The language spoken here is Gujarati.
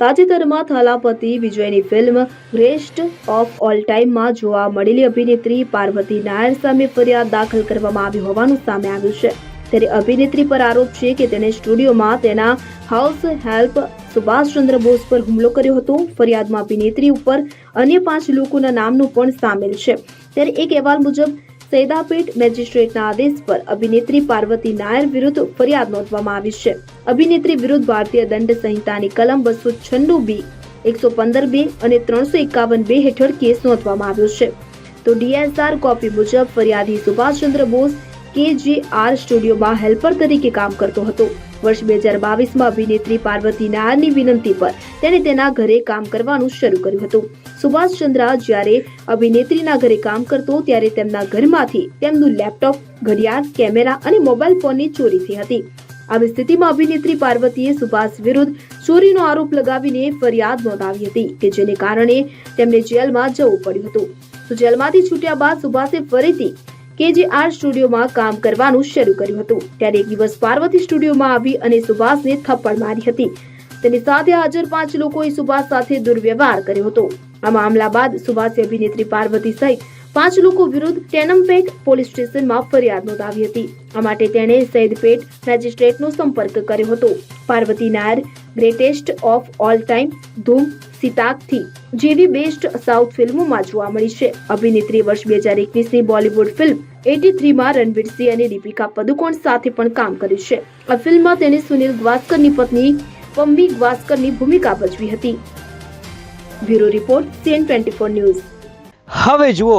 તાજેતરમાં થલાપતિ વિજયની ફિલ્મ ગ્રેસ્ટ ઓફ ઓલ ટાઈમમાં જોવા મળેલી અભિનેત્રી પાર્વતી નાયર સામે ફરિયાદ દાખલ કરવામાં આવી હોવાનું સામે આવ્યું છે. ત્યારે અભિનેત્રી પર આરોપ છે કે તેણે સ્ટુડિયોમાં તેના હાઉસ હેલ્પ સુભાષચંદ્ર બોઝ પર હુમલો કર્યો હતો. ફરિયાદમાં અભિનેત્રી ઉપર અન્ય પાંચ લોકોના નામનું પણ સામેલ છે. ત્યારે એક અહેવાલ મુજબ સૈદાપેટ મેજિસ્ટ્રેટના આદેશ પર અભિનેત્રી પાર્વતી નાયર વિરુદ્ધ ફરિયાદ નોંધવામાં આવી છે. અભિનેત્રી વિરુદ્ધ ભારતીય દંડ સંહિતાની કલમ બસો છન્નું બી, એકસો પંદર બે અને ત્રણસો એકાવન બે હેઠળ કેસ નોંધવામાં આવ્યો છે. તો ડીએસઆર કોપી મુજબ ફરિયાદી સુભાષચંદ્ર બોઝ કે જે આર સ્ટુડિયોમાં હેલ્પર તરીકે કામ કરતો હતો. વર્ષ બે હજાર બાવીસમાં અભિનેત્રી પાર્વતી નાયરની વિનંતી પર તેણે તેના ઘરે કામ કરવાનું શરૂ કર્યું હતું. સુભાષચંદ્ર જ્યારે અભિનેત્રીના ઘરે કામ કરતો ત્યારે તેમના ઘરમાંથી તેમનું લેપટોપ, ઘડિયાળ, કેમેરા અને મોબાઈલ ફોનની ચોરી થઈ હતી. આવી સ્થિતિમાં અભિનેત્રી પાર્વતીએ સુભાષ વિરુદ્ધ ચોરીનો આરોપ લગાવીને ફરિયાદ નોંધાવી હતી કે જેને કારણે તેમને જેલમાં જવું પડ્યું હતું. તો જેલમાંથી છૂટ્યા બાદ સુભાષે ફરીથી કેજીઆર સ્ટુડિયોમાં કામ કરવાનું શરૂ કર્યું હતું. ત્યારે એક દિવસ પાર્વતી સ્ટુડિયોમાં આવી અને સુભાષને થપ્પડ મારી હતી. તેની સાથે હાજર પાંચ લોકોએ સુભાષ સાથે દુર્વ્યવહાર કર્યો હતો. આ મામલા બાદ સુભાષે અભિનેત્રી પાર્વતી સહિત પાંચ લોકો વિરુદ્ધ ટેનમપેટ પોલીસ સ્ટેશનમાં ફરિયાદ નોંધાવી હતી. આ માટે તેણે સૈદપેટ મેજિસ્ટ્રેટનો સંપર્ક કર્યો હતો. Parvathy Nair, greatest of all time, Dhoom, સિતાકથી જેવી બેસ્ટ સાઉથ ફિલ્મોમાં જોવા મળી છે. અભિનેત્રી વર્ષ બે હજાર એકવીસની બોલિવૂડ ફિલ્મ એટી થ્રીમાં રણવીર સિંહ અને દીપિકા પદુકોણ સાથે પણ કામ કર્યું છે. આ ફિલ્મમાં તેણે સુનિલ ગ્વાસ્કરની પત્ની પમ્બી ગ્વાસ્કરની ભૂમિકા ભજવી હતી. Bureau report CN twenty four news. હવે જુઓ